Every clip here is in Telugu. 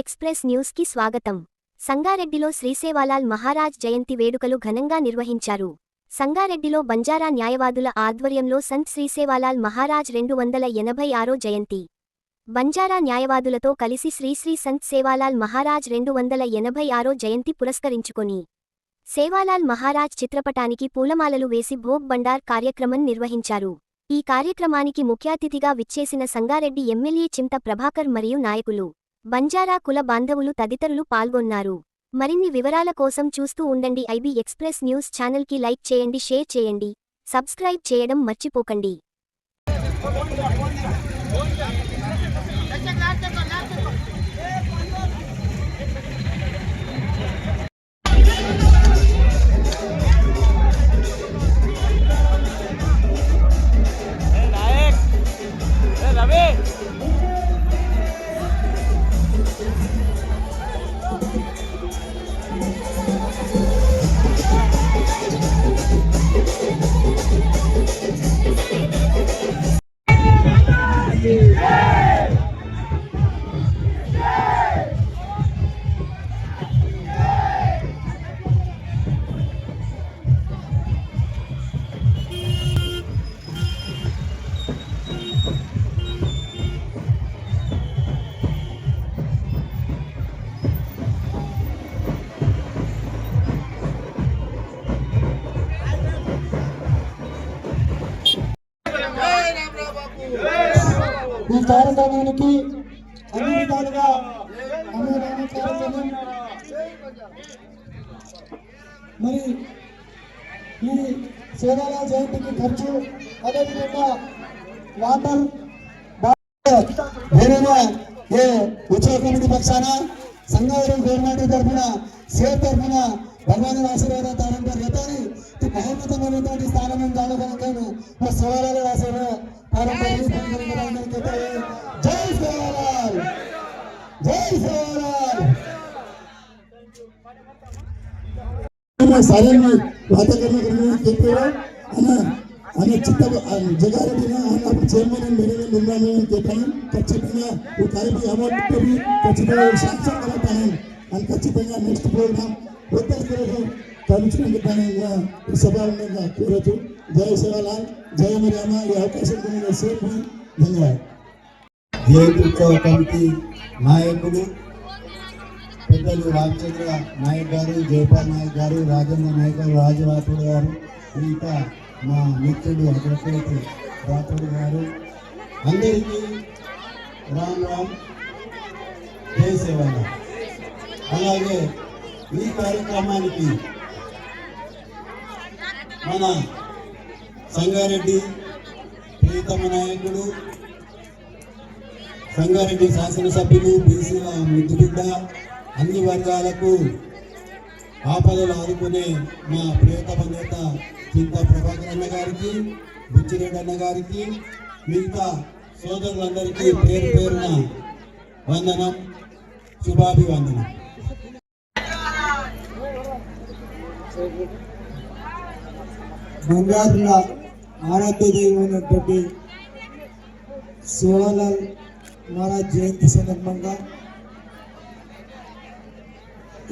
ఎక్స్ప్రెస్ న్యూస్కి స్వాగతం. సంగారెడ్డిలో శ్రీసేవాలాల్ మహారాజ్ జయంతి వేడుకలు ఘనంగా నిర్వహించారు. సంగారెడ్డిలో బంజారా న్యాయవాదుల ఆధ్వర్యంలో సంత్ శ్రీసేవాలాల్ మహారాజ్ రెండు వందల ఎనభై ఆరో జయంతి. బంజారా న్యాయవాదులతో కలిసి శ్రీశ్రీ సంత్ సేవాలాల్ మహారాజ్ రెండు వందల ఎనభై ఆరో జయంతి పురస్కరించుకొని సేవాలాల్ మహారాజ్ చిత్రపటానికి పూలమాలలు వేసి భోగ్ బండార్ కార్యక్రమం నిర్వహించారు. ఈ కార్యక్రమానికి ముఖ్యాతిథిగా విచ్చేసిన సంగారెడ్డి ఎమ్మెల్యే చింత ప్రభాకర్ మరియు నాయకులు బంజారా కుల బాంధవులు తదితరులు పాల్గొన్నారు. మరిన్ని వివరాల కోసం చూస్తూ ఉండండి ఐబీ ఎక్స్ప్రెస్ న్యూస్ ఛానల్కి లైక్ చేయండి షేర్ చేయండి సబ్స్క్రైబ్ చేయడం మర్చిపోకండి. ఈ కార్యక్రమానికి అన్ని విధాలుగా అన్నదాన కార్యక్రమం మరి ఈ సేవాల జయంతికి ఖర్చు అదేవిధంగా వాటర్ వేరేగా ఏ ఉత్సవ కమిటీ పక్షాన సంగారెడ్డి గవర్నమెంట్ తరఫున సేఫ్ తరఫున భగవాన్ ఆశీర్వాద తారంగా రేతాని మహోన్నతమైనటువంటి స్థానం కాలగలను సేవాల ఆశీర్వాద జై సేవాలాల్ జై సేవాలాల్ సాధారణ వాతావరణ చెప్పారు అన్న అన్న చిత్త జగారెడ్డిన అన్న చైర్మన్ మేనేజర్ నిర్మాణం చెప్పాను ఖచ్చితంగా ఈ కార్యక్రమం అమౌంట్ పెట్టి ఖచ్చితంగా శాంక్షన్ కలుగుతాను అని ఖచ్చితంగా నెక్స్ట్ ప్రోగ్రామ్ ఉత్తర కలుచుకుంటున్నాను సభావంగా కోరచ్చు జయ శివలాల్ జయ మర్యామ ఈ అవకాశం పొందిన సేపు ధన్యవాదాలు. జయంతి ఉత్సవ కమిటీ నాయకులు పెద్దలు రామచంద్ర నాయక్ గారు జయపాల్ నాయక్ గారు రాజేంద్ర నాయక్ గారు రాజరాథోడ్ గారు మిగతా మా మిత్రుడు అగ్రపేటి రాథోడ్ గారు అందరికీ రామ్ రామ్ జయ సేవల అలాగే ఈ కార్యక్రమానికి మన సంగారెడ్డి ప్రీతమ నాయకుడు సంగారెడ్డి శాసనసభ్యులు బీసీల ముద్దుబిడ్డ అన్ని వర్గాలకు ఆపదలు ఆదుకునే మా ప్రియతమ నేత చింత ప్రభాకర్ అన్న గారికి బుచ్చిరెడ్డి అన్న గారికి మిగతా సోదరులందరికీ పేరు పేరున వందనం శుభాభివందనం. బంగారుల ఆరాధ్య దైవమైనటువంటి శివలాల్ మహారాజ్ జయంతి సందర్భంగా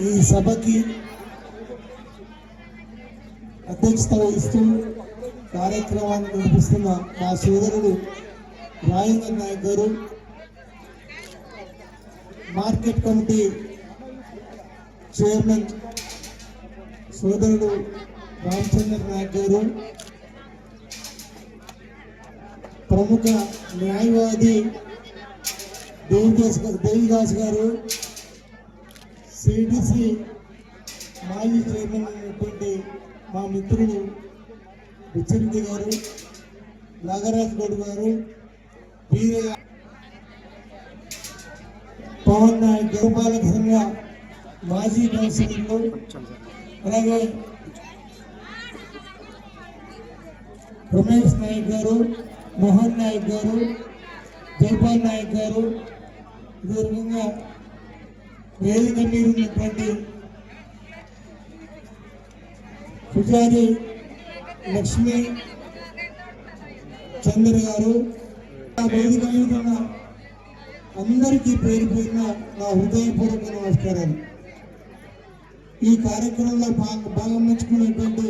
ఈ సభకి అధ్యక్షత వహిస్తూ కార్యక్రమాన్ని నడిపిస్తున్న మా సోదరుడు రాజేంద్ర నాయక్ గారు మార్కెట్ కమిటీ చైర్మన్ సోదరుడు రామచంద్ర నాయక్ గారు ప్రముఖ న్యాయవాది దేవిదాస్ గారు దేవిదాస్ గారు సిడిసి మాజీ చైర్మన్ అయినటువంటి మా మిత్రుడు విచ్చరెడ్డి గారు నాగరాజ్ గౌడ్ గారు వీరయ్య పవన్ నాయక్ గోపాలక మాజీ కౌన్సిలర్లు అలాగే రమేష్ నాయక్ గారు మోహన్ నాయక్ గారు జైపాల్ నాయక్ గారు ఇదే విధంగా వేదిక మీద ఉన్నటువంటి పుజారి లక్ష్మి చంద్ర గారు ఆ వేదిక మీద అందరికీ పేరు పేరున నా హృదయపూర్వక నమస్కారాలు. ఈ కార్యక్రమంలో భాగ- భాగం పంచుకున్నటువంటి